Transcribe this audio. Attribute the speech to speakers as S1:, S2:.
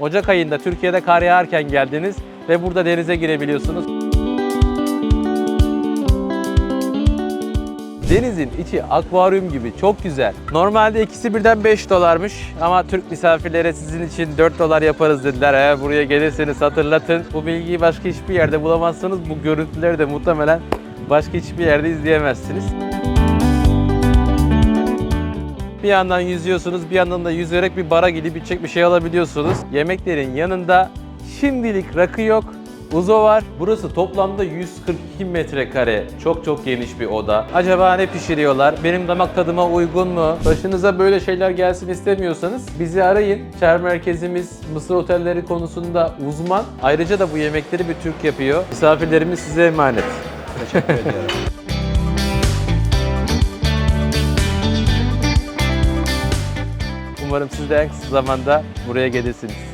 S1: Ocak ayında Türkiye'de kar yağarken geldiniz ve burada denize girebiliyorsunuz. Denizin içi akvaryum gibi çok güzel. Normalde ikisi birden 5 dolarmış ama Türk misafirlere sizin için 4 dolar yaparız dediler. Eğer buraya gelirseniz hatırlatın. Bu bilgiyi başka hiçbir yerde bulamazsınız. Bu görüntüleri de muhtemelen başka hiçbir yerde izleyemezsiniz. Bir yandan yüzüyorsunuz, bir yandan da yüzerek bir bara gidip içecek bir şey alabiliyorsunuz. Yemeklerin yanında şimdilik rakı yok. Uzo var. Burası toplamda 142 metrekare. Çok çok geniş bir oda. Acaba ne pişiriyorlar? Benim damak tadıma uygun mu? Başınıza böyle şeyler gelsin istemiyorsanız bizi arayın. Çer merkezimiz Mısır otelleri konusunda uzman. Ayrıca da bu yemekleri bir Türk yapıyor. Misafirlerimiz size emanet.
S2: Teşekkür ediyorum.
S1: Umarım siz de en kısa zamanda buraya gelirsiniz.